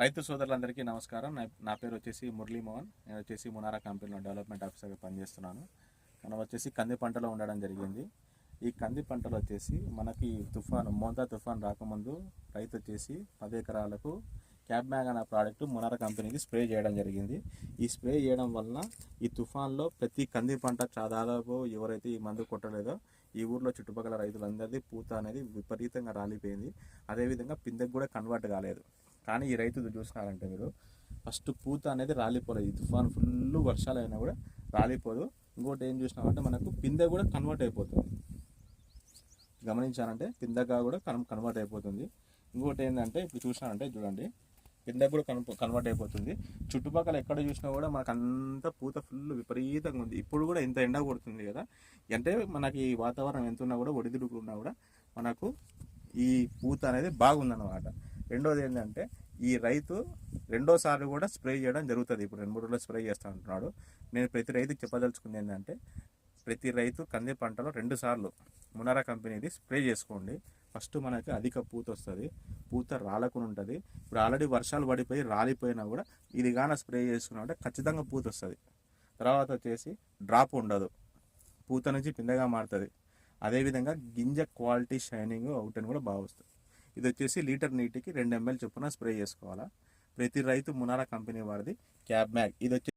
రైతు సోదరులందరికీ నమస్కారం. నా- నా పేరు వచ్చేసి మురళీమోహన్ నేను వచ్చేసి మునారా కంపెనీలో డెవలప్మెంట్ ఆఫీసర్గా పనిచేస్తున్నాను. మనం వచ్చేసి కంది పంటలో ఉండడం జరిగింది. ఈ కంది పంటలో వచ్చేసి మనకి తుఫాను మోంతా తుఫాన్ రాకముందు రైతు వచ్చేసి పది ఎకరాలకు క్యాబ్ మ్యాగ్ అనే ప్రోడక్ట్ మునారా కంపెనీకి స్ప్రే చేయడం జరిగింది. ఈ స్ప్రే చేయడం వలన ఈ తుఫాన్లో ప్రతి కంది పంట దాదాపు ఎవరైతే ఈ మందు కొట్టలేదో ఈ ఊర్లో చుట్టుపక్కల రైతులందరిది పూత అనేది విపరీతంగా రాలిపోయింది. అదేవిధంగా పిందెకు కూడా కన్వర్ట్ కాలేదు. కానీ ఈ రైతు చూసినారంటే మీరు ఫస్ట్ పూత అనేది రాలిపోలేదు. ఈ తుఫాన్ ఫుల్ వర్షాలు అయినా కూడా రాలిపోదు. ఇంకోటి ఏం చూసినామంటే మనకు పిందె కూడా కన్వర్ట్ అయిపోతుంది. గమనించానంటే పిందగా కూడా కన్ కన్వర్ట్ అయిపోతుంది. ఇంకోటి ఏంటంటే ఇప్పుడు చూసినారంటే చూడండి పిందె కూడా కన్ కన్వర్ట్ అయిపోతుంది. చుట్టుపక్కల ఎక్కడ చూసినా కూడా మనకు అంతా పూత ఫుల్ విపరీతంగా ఉంది. ఇప్పుడు కూడా ఇంత ఎండ కొడుతుంది కదా. అంటే మనకి ఈ వాతావరణం ఎంత ఉన్నా కూడా ఒడిదుడుకులు ఉన్నా కూడా మనకు ఈ పూత అనేది బాగుందన్నమాట. రెండోది ఏంటంటే ఈ రైతు రెండోసారి కూడా స్ప్రే చేయడం జరుగుతుంది. ఇప్పుడు రెండు మూడు రోజులు స్ప్రే చేస్తూ ఉంటున్నాడు. నేను ప్రతి రైతుకి చెప్పదలుచుకుంది ఏంటంటే ప్రతి రైతు కంది పంటలో రెండు సార్లు మునారా కంపెనీది స్ప్రే చేసుకోండి. ఫస్ట్ మనకి అధిక పూత వస్తుంది. పూత రాలకుండా ఉంటుంది. ఇప్పుడు ఆల్రెడీ వర్షాలు పడిపోయి రాలిపోయినా కూడా ఇది గాన స్ప్రే చేసుకున్నామంటే ఖచ్చితంగా పూత వస్తుంది. తర్వాత వచ్చేసి డ్రాప్ ఉండదు. పూత నుంచి పిందగా మారుతుంది. అదేవిధంగా గింజ క్వాలిటీ షైనింగ్ అవుట్ అని కూడా బాగా వస్తుంది. ఇది వచ్చేసి లీటర్ నీటికి రెండు ఎంఎల్ చొప్పున స్ప్రే చేసుకోవాలా. ప్రతి రైతు మునాల కంపెనీ వారిది క్యాబ్ మ్యాగ్. ఇది వచ్చి